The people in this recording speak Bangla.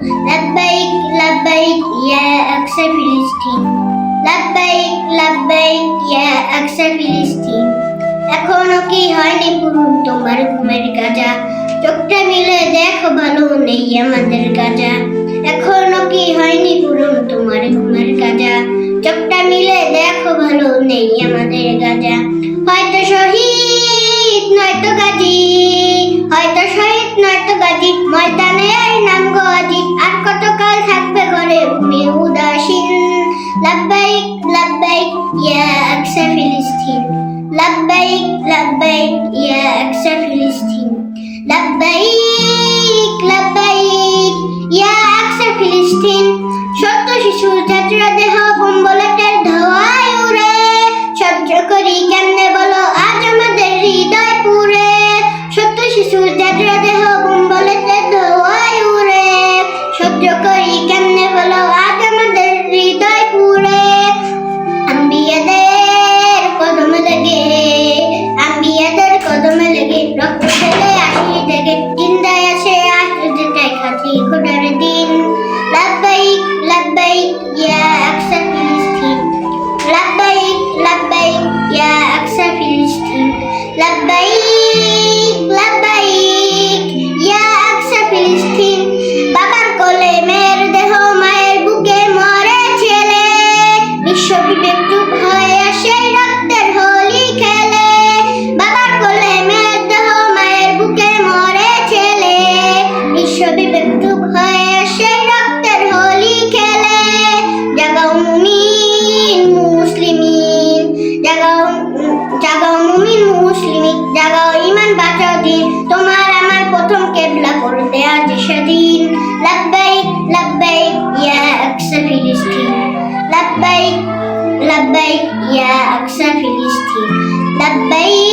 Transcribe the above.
لبيك لبيك يا أقصى فلسطين لبيك لبيك يا أقصى ফিলিস্তিন এখনো কি হয়নি পূরণ তোমার ঘুমের গাজা চোখটা মিলে দেখো ভালো নেই আমাদের গাজা এখনো কি হয়নি পূরণ তোমার ঘুমের গাজা চোখটা মিলে দেখো ভালো নেই আমাদের গাজা হয়তো শহীদ নয়তো গাজী হয়তো শহীদ নয়তো গাজী ময়দানে লাব্বাইক لبيك يا আকসা فلسطين لبيك لبيك ইয়া আকসা فلسطين لبيك لبيك يا আকসা فلسطين সত্য শিশু ছাত্র দেহ বোম্বলেটের দিন। লাব্বাইক লাব্বাইক ইয়া আকসা ফিলিস্তিন। লাব্বাইক লাব্বাইক ইয়া আকসা ফিলিস্তিন। লাব্বাইক লাব্বাইক বুকে মরে ছেলে। বিশ্ব বিবেক চুপ হয়ে আসে রক্তের বাবার কোলে মেয়ের দেহ, মায়ের বুকে মরে ছেলে। বিশ্ব বিবেক চুপ لبيك يا أكشاف الاشتي لبيك